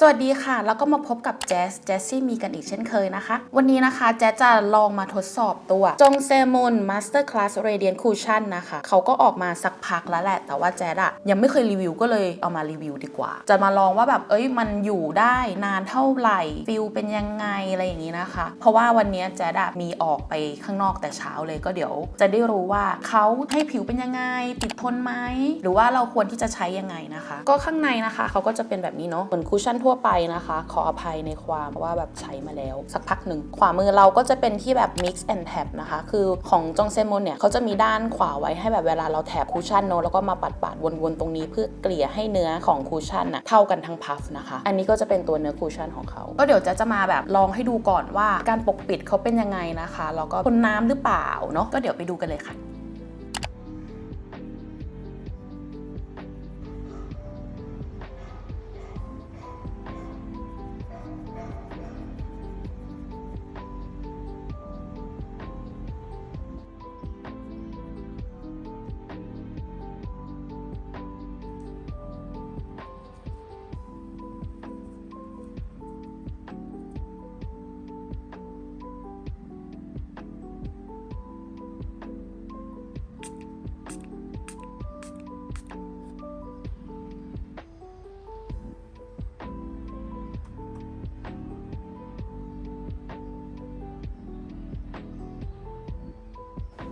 สวัสดีค่ะ แล้วก็มาพบกับแจสแจสซี่มีกันอีกเช่นเคยนะคะ วันนี้นะคะแจสจะลองมาทดสอบตัวจงเซมุน Master Class Radiant Cushion นะคะ เขาก็ออกมาสักพักแล้วแหละ แต่ว่าแจสอะยังไม่เคยรีวิวก็เลยเอามารีวิวดีกว่า จะมาลองว่าแบบเอ้ยมันอยู่ได้นานเท่าไหร่ฟิลเป็นยังไงอะไรอย่างนี้นะคะ เพราะว่าวันนี้แจสอะมีออกไปข้างนอกแต่เช้าเลยก็เดี๋ยว จะได้รู้ว่าเขาให้ผิวเป็นยังไงติดทนไหมหรือว่าเราควรที่จะใช้ยังไงนะคะ ก็ข้างในนะคะเขาก็จะเป็นแบบนี้เนาะเหมือนคุชชั่นทั่วไปนะคะ ขออภัยในความว่าแบบใช้มาแล้ว สักพักหนึ่ง ขวามือเราก็จะเป็นที่แบบ mix and tap นะคะ คือของจงเซมอนเนี่ยเขาจะมีด้านขวาไว้ให้แบบเวลาเราแถบคุชชั่นเนาะแล้วก็มาปัดปาดๆวนๆ ตรงนี้เพื่อเกลี่ยให้เนื้อของคุชชั่นน่ะเท่ากันทั้งพัฟนะคะ อันนี้ก็จะเป็นตัวเนื้อคุชชั่นของเขา ก็เดี๋ยวจะจะมาแบบลองให้ดูก่อนว่าการปกปิดเขาเป็นยังไงนะคะแล้วก็ทนน้ำหรือเปล่าเนาะก็เดี๋ยวไปดูกันเลยค่ะ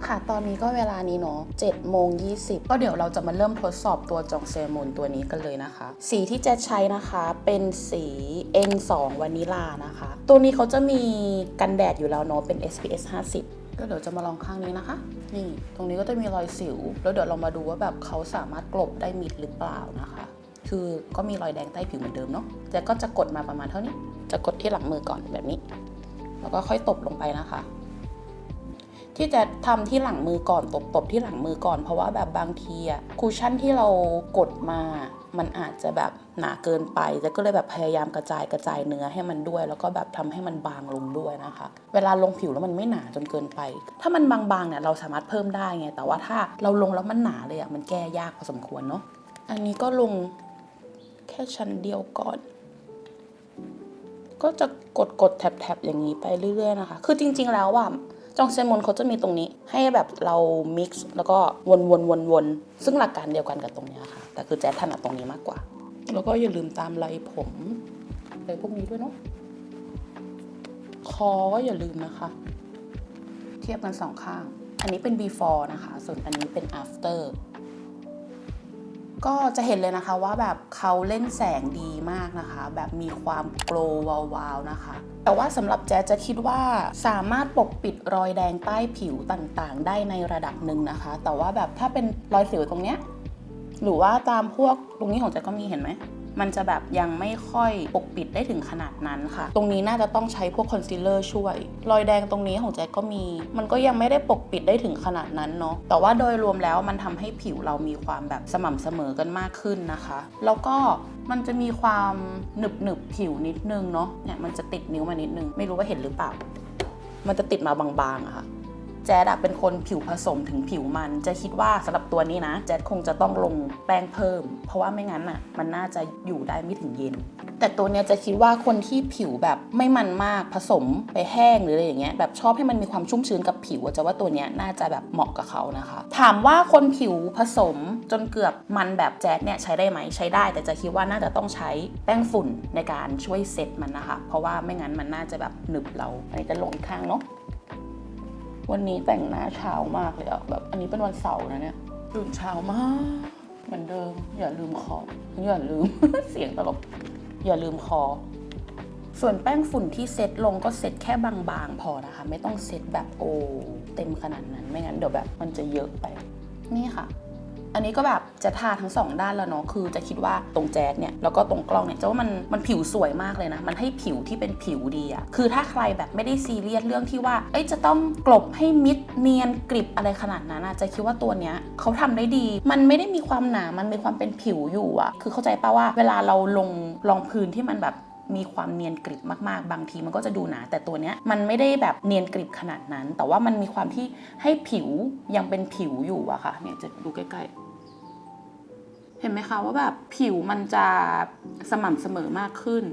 ค่ะ ตอนนี้ก็เวลานี้เนาะ7โมง20 ก็เดี๋ยวเราจะมาเริ่มทดสอบตัวจองเซมอนตัวนี้กันเลยนะคะ สีที่จะใช้นะคะเป็นสี N2 วานิลานะคะ ตัวนี้เขาจะมีกันแดดอยู่แล้วเนาะเป็น SPF 50ก็เดี๋ยวจะมาลองข้างนี้นะคะ นี่ ตรงนี้ก็จะมีรอยสิว แล้วเดี๋ยวเรามาดูว่าแบบเขาสามารถกลบได้มิดหรือเปล่านะคะ คือก็มีรอยแดงใต้ผิวเหมือนเดิมเนาะ แต่ก็จะกดมาประมาณเท่านี้ จะกดที่หลังมือก่อนแบบนี้ แล้วก็ค่อยตบลงไปนะคะ ที่จะทำที่หลังมือก่อนตบตบที่หลังมือก่อน เพราะว่าแบบบางทีอะคูชั่นที่เรากดมา มันอาจจะแบบหนาเกินไปแต่ก็เลยแบบพยายามกระจายกระจายเนื้อให้มันด้วย แล้วก็แบบทำให้มันบางลงด้วยนะคะ เวลาลงผิวแล้วมันไม่หนาจนเกินไป ถ้ามันบางๆเนี่ยเราสามารถเพิ่มได้ไง แต่ว่าถ้าเราลงแล้วมันหนาเลยอะมันแก้ยากพอสมควรเนาะ อันนี้ก็ลงแค่ชั้นเดียวก่อนก็จะกดกดๆแท็บๆอย่างนี้ไปเรื่อยๆนะคะ คือจริง ๆ แล้วอะ จองเซมอนเขาจะมีตรงนี้ ให้แบบเรามิกซ์แล้วก็วนๆวนๆซึ่งหลักการเดียวกันกับตรงนี้ค่ะ แต่คือแจ๊ถนัดตรงนี้มากกว่า แล้วก็อย่าลืมตามไรผมอะไรพวกนี้ด้วยเนาะคอก็อย่าลืมนะคะ เทียบกันสองข้าง อันนี้เป็น before นะคะ ส่วนอันนี้เป็น after ก็จะเห็นเลยนะคะว่าแบบเขาเล่นแสงดีมากนะคะ แบบมีความโกลว์วาวๆนะคะ แต่ว่าสำหรับแจ๊จะคิดว่าสามารถปกปิดรอยแดงใต้ผิวต่างๆ ได้ในระดับหนึ่งนะคะ แต่ว่าแบบถ้าเป็นรอยสิวตรงเนี้ย หรือว่าตามพวกตรงนี้ของแจ๊สก็มีเห็นไหม มันจะแบบยังไม่ค่อยปกปิดได้ถึงขนาดนั้นค่ะ ตรงนี้น่าจะต้องใช้พวกคอนซีลเลอร์ช่วย รอยแดงตรงนี้ของแจ๊กก็มี มันก็ยังไม่ได้ปกปิดได้ถึงขนาดนั้นเนาะ แต่ว่าโดยรวมแล้วมันทำให้ผิวเรามีความแบบสม่ำเสมอกันมากขึ้นนะคะ แล้วก็มันจะมีความหนึบหนึบผิวนิดนึงเนาะ เนี่ยมันจะติดนิ้วมานิดนึง ไม่รู้ว่าเห็นหรือเปล่า มันจะติดมาบางๆอะค่ะ แจ๊ดเป็นคนผิวผสมถึงผิวมัน จะคิดว่าสำหรับตัวนี้นะ แจ๊ดคงจะต้องลงแป้งเพิ่ม เพราะว่าไม่งั้นอะมันน่าจะอยู่ได้ไม่ถึงเย็น แต่ตัวเนี้ยจะคิดว่าคนที่ผิวแบบไม่มันมากผสมไปแห้งหรืออะไรอย่างเงี้ยแบบชอบให้มันมีความชุ่มชื้นกับผิวจะว่าตัวเนี้ยน่าจะแบบเหมาะกับเขานะคะ ถามว่าคนผิวผสมจนเกือบมันแบบแจ๊ดเนี่ยใช้ได้ไหมใช้ได้ แต่จะคิดว่าน่าจะต้องใช้แป้งฝุ่นในการช่วยเซตมันนะคะ เพราะว่าไม่งั้นมันน่าจะแบบหนึบเราอันนี้จะลงอีกข้างเนาะ วันนี้แต่งหน้าเช้ามากเลยอะแบบอันนี้เป็นวันเสาร์นะเนี่ยตื่นเช้ามากเหมือนเดิม อย่าลืมคออย่าลืม เสียงตลกอย่าลืมคอ ส่วนแป้งฝุ่นที่เซตลงก็เซตแค่บางๆ พอนะคะ ไม่ต้องเซตแบบโอ้เต็มขนาดนั้นไม่งั้นเดี๋ยวแบบมันจะเยอะไป นี่ค่ะ อันนี้ก็แบบจะทาทั้งสองด้านแล้วเนาะคือจะคิดว่าตรงแจ๊ดเนี่ยแล้วก็ตรงกล้องเนี่ยจะว่ามันมันผิวสวยมากเลยนะ มันให้ผิวที่เป็นผิวดีอะคือถ้าใครแบบไม่ได้ซีเรียสเรื่องที่ว่าเอ้ยจะต้องกลบให้มิดเนียนกริบอะไรขนาดนั้นอะจะคิดว่าตัวเนี้ยเขาทำได้ดี มันไม่ได้มีความหนา มันมีความเป็นผิวอยู่อะคือเข้าใจป่าว่าเวลาเราลงรองพื้นที่มันแบบมีความเนียนกริบมากๆ บางทีมันก็จะดูหนา แต่ตัวเนี้ยมันไม่ได้แบบเนียนกริบขนาดนั้น แต่ว่ามันมีความที่ให้ผิวยังเป็นผิวอยู่อะค่ะ เนี่ยจะดูใกล้ๆ เห็นไหมคะว่าแบบผิวมันจะสม่ำเสมอมากขึ้น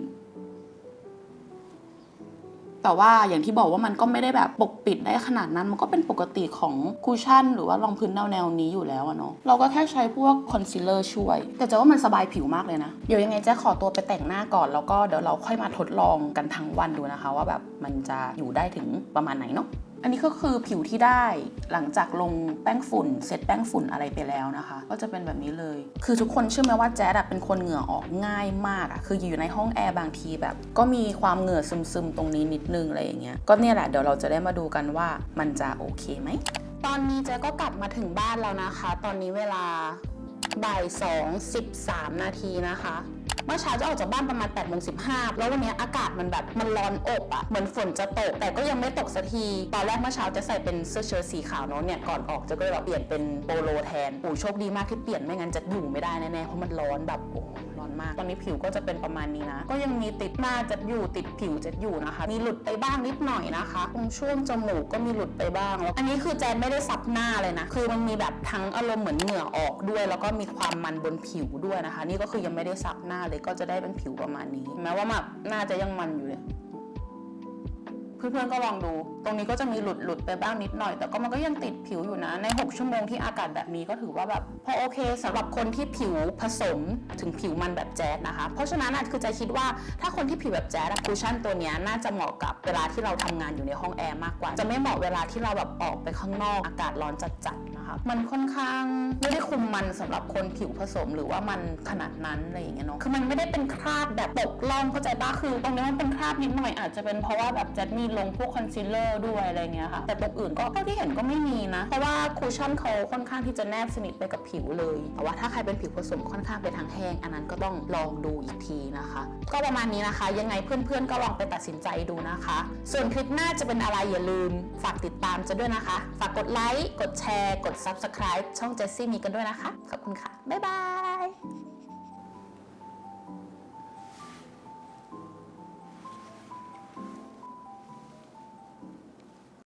แต่ว่าอย่างที่บอกว่ามันก็ไม่ได้แบบปกปิดได้ขนาดนั้น มันก็เป็นปกติของคูชั่น หรือว่ารองพื้นแนวแนวนี้อยู่แล้วอะเนาะ เราก็แค่ใช้พวกคอนซีลเลอร์ช่วย แต่จะว่ามันสบายผิวมากเลยนะ เดี๋ยวยังไงจะขอตัวไปแต่งหน้าก่อน แล้วก็เดี๋ยวเราค่อยมาทดลองกันทั้งวันดูนะคะ ว่าแบบมันจะอยู่ได้ถึงประมาณไหนเนาะ อันนี้ก็คือผิวที่ได้หลังจากลงแป้งฝุ่นเสร็จแป้งฝุ่นอะไรไปแล้วนะคะ ก็จะเป็นแบบนี้เลย คือทุกคนเชื่อไหมว่าแจ๊ดเป็นคนเหงื่อออกง่ายมากอะคืออยู่ในห้องแอร์บางทีแบบ ก็มีความเหงื่อซึมๆตรงนี้นิดนึงอะไรอย่างเงี้ยก็เนี่ยแหละเดี๋ยวเราจะได้มาดูกันว่ามันจะโอเคไหมตอนนี้เจ๊ก็กลับมาถึงบ้านแล้วนะคะ ตอนนี้เวลาบ่ายสองสิบสามนาทีนะคะ เมื่อเช้าจะออกจากบ้านประมาณ8ปดโมงสิแล้ววันนี้อากาศมันแบบมันร้อนอบอะเหมือนฝนจะตก แต่ก็ยังไม่ตกสักที ตอนแรกเมื่อเช้าจะใส่เป็นเสื้อเชิ้ตสีขาวเนาะเนี่ยก่อนออกจะก็เลยแบบเปลี่ยนเป็นโปโลแทนโอ้โชคดีมากที่เปลี่ยนไม่งั้นจะอยู่ไม่ได้แน่ๆเพราะมันร้อนแบบโอ้ร้อนมากตอนนี้ผิวก็จะเป็นประมาณนี้นะ ก็ยังมีติดหน้าจะอยู่ติดผิวจะอยู่นะคะ มีหลุดไปบ้างนิดหน่อยนะคะตรงช่วงจมูกก็มีหลุดไปบ้างแล้วอันนี้คือแจนไม่ได้ซับหน้าเลยนะ คือมันมีแบบทั้งอารมณ์เหมือนเหงื่อออกด้วย แล้วก็มีความมันบนผิวด้วยนะคะ นี่ก็คือยังไม่ได้ซับหน้าเลยก็จะได้เป็นผิวประมาณนี้ แม้ว่าแบบหน้าจะยังมันอยู่เลยเพื่อนๆก็ลองดู ตรงนี้ก็จะมีหลุดหลุดๆไปบ้างนิดหน่อย แต่ก็มันก็ยังติดผิวอยู่นะ ใน 6 ชั่วโมงที่อากาศแบบนี้ก็ถือว่าแบบพอโอเคสำหรับคนที่ผิวผสมถึงผิวมันแบบแจ๊ดนะคะ เพราะฉะนั้นคือใจคิดว่าถ้าคนที่ผิวแบบแจ๊ดคูชั่นตัวนี้น่าจะเหมาะกับเวลาที่เราทำงานอยู่ในห้องแอร์มากกว่า จะไม่เหมาะเวลาที่เราแบบออกไปข้างนอกอากาศร้อนจัดๆนะคะ มันค่อนข้างไม่ได้ คุมมันสำหรับคนผิวผสมหรือว่ามันขนาดนั้นอะไรอย่างเงี้ยเนาะคือมันไม่ได้เป็นคราบแบบตกล่องเข้าใจปะคือตรงนี้มันเป็นคราบนิดหน่อยอาจจะเป็นเพราะว่าแบบแจะมีลงพวกคอนซีลเลอร์ด้วยอะไรเงี้ยค่ะแต่ตรงอื่นก็เท่าที่เห็นก็ไม่มีนะ เพราะว่าคูชั่นเขาค่อนข้างที่จะแนบสนิทไปกับผิวเลย แต่ว่าถ้าใครเป็นผิวผสมค่อนข้างไปทางแห้ง อันนั้นก็ต้องลองดูอีกทีนะคะ ก็ประมาณนี้นะคะ ยังไงเพื่อนๆก็ลองไปตัดสินใจดูนะคะ ส่วนคลิปหน้าจะเป็นอะไรอย่าลืม ฝากติดตามจะด้วยนะคะ ฝากกดไลค์กดแชร์ กด subscribe ช่องเจสซี่มีกันด้วยนะคะ ขอบคุณค่ะ บ๊ายบาย